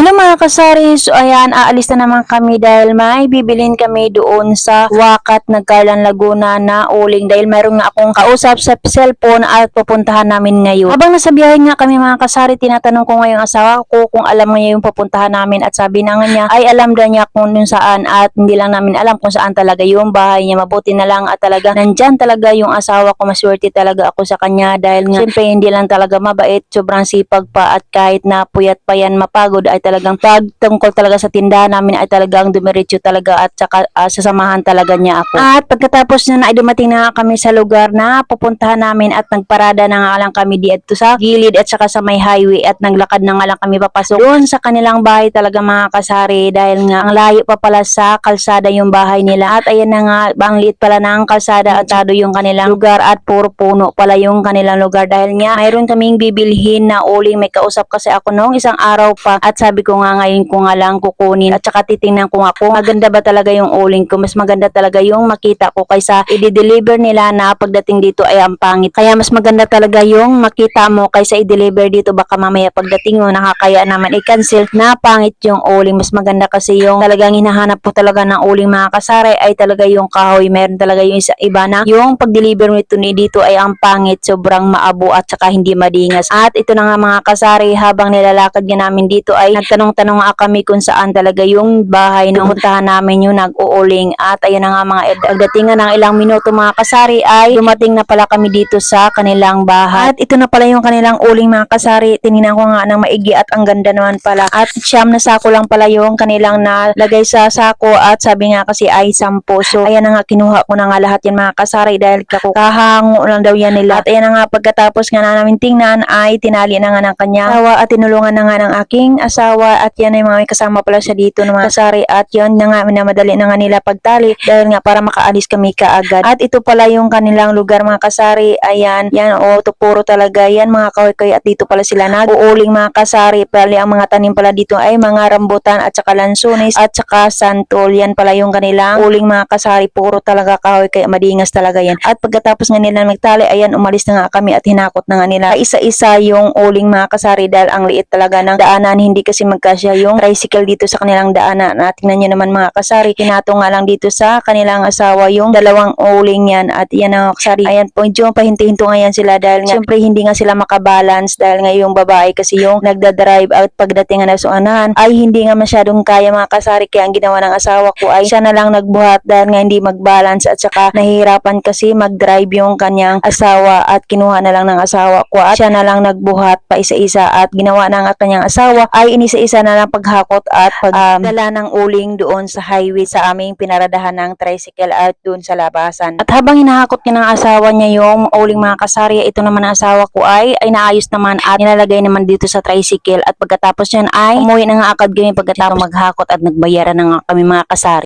Hello mga kasari, so ayan, aalis na naman kami dahil may bibilin kami doon sa Wakat, Nagkalan, Laguna na uling dahil mayroon nga akong kausap sa cellphone at pupuntahan namin ngayon. Habang nasa biyahe nga kami mga kasari, tinatanong ko nga yung asawa ko kung alam niya yung pupuntahan namin at sabi na nga niya ay alam na niya kung yung saan at hindi lang namin alam kung saan talaga yung bahay niya. Mabuti na lang at talaga nandyan talaga yung asawa ko. Maswerte talaga ako sa kanya dahil nga siyempre hindi lang talaga mabait, sobrang sipag pa at kahit na puyat pa yan mapagod ay talagang pag tungkol talaga sa tindahan namin ay talagang dumiretso talaga at saka ah, sasamahan talaga niya ako. At pagkatapos na ay dumating na kami sa lugar na pupuntahan namin at nagparada na nga lang kami dito sa gilid at saka sa may highway at naglakad na nga lang kami papasok doon sa kanilang bahay talaga mga kasari dahil nga ang layo pa pala sa kalsada yung bahay nila at ayan na nga bang liit pala ng kalsada at tado yung kanilang lugar at puro puno pala yung kanilang lugar dahil nga mayroon kaming bibilhin na uling may kausap kasi ako noong isang araw pa at sabi ko nga ngayon ko nga lang kukunin at saka titingnan ko nga kung maganda ba talaga yung uling ko? Mas maganda talaga yung makita ko kaysa i-deliver nila na pagdating dito ay ang pangit. Kaya mas maganda talaga yung makita mo kaysa i-deliver dito. Baka mamaya pagdating mo nakakaya naman i-cancel na pangit yung uling. Mas maganda kasi yung talagang hinahanap po talaga ng uling mga kasare ay talaga yung kahoy. Meron talaga yung isa iba na yung pag-deliver nito ni dito ay ang pangit. Sobrang maabo at saka hindi madingas. At ito na nga mga kasari habang nilalakad nga namin dito ay nagtanong-tanong nga kami kung saan talaga yung bahay na puntahan namin yung nag-uuling. At ayun na nga mga agdating nga ng ilang minuto mga kasari ay dumating na pala kami dito sa kanilang bahay. At ito na pala yung kanilang uling mga kasari. Tinignan ko nga ng maigi at ang ganda naman pala. At siyam na sako lang pala yung kanilang nalagay sa sako. At sabi nga kasi ay sampo. So ayan na nga kinuha ko na nga lahat yan mga kasari dahil kahango lang daw yan nila. At ayan na nga pagkatapos nga na namin tingnan ay tinali na nga ng kanya asawa at tinulungan na nga ng aking asawa at yan ay mga kasama pala siya dito ng mga kasari at yun na nga minamadali na nga nila pagtali dahil nga para makaalis kami kaagad. At ito pala yung kanilang lugar mga kasari. Ayan yan o to puro talaga. Yan mga kahoy at dito pala sila nag-uuling mga kasari. Pali ang mga tanim pala dito ay mga rambutan at saka lansones at saka santol. Yan pala yung kanilang uling mga kasari. Puro talaga kaya madingas talaga yan. At pagkatapos nga nila nagtali ayan umalis na nga kami at hinakot na nga nila. Isa-isa yung uling mga kasari dahil ang liit talaga ng daanan. Hindi kasi magkasya yung tricycle dito sa kanilang daanan at tingnan nyo naman mga kasari hinato nga lang dito sa kanilang asawa yung dalawang uling yan. At yan ang kasari. Ayan po medyo pahinti-hinto nga yan sila dahil nga syempre hindi nga sila makabalance dahil nga yung babae kasi yung nagdadrive at pagdating nga na sa unahan ay hindi nga masyadong kaya mga kasari. Kaya ang ginawa ng asawa ko ay siya na lang nagbuhat dahil nga hindi mag-balance at saka nahihirapan kasi mag-drive yung kanyang asawa at kinuha na lang ng asawa ko. At siya na lang nagbuhat pa isa-isa at ginawa ng kanyang asawa ay inisa-isa na lang paghakot at pagdala ng uling doon sa highway sa aming pinaradahan ng tricycle at doon sa labasan. At habang hinahakot niya ng asawa niya yung uling mga kasari, ito naman ang asawa ko ay ay naayos naman at nilalagay naman dito sa tricycle at pagkatapos yan ay umuwi na nga agad kami pagkatapos maghakot at nagbayaran na nga kami mga kasari.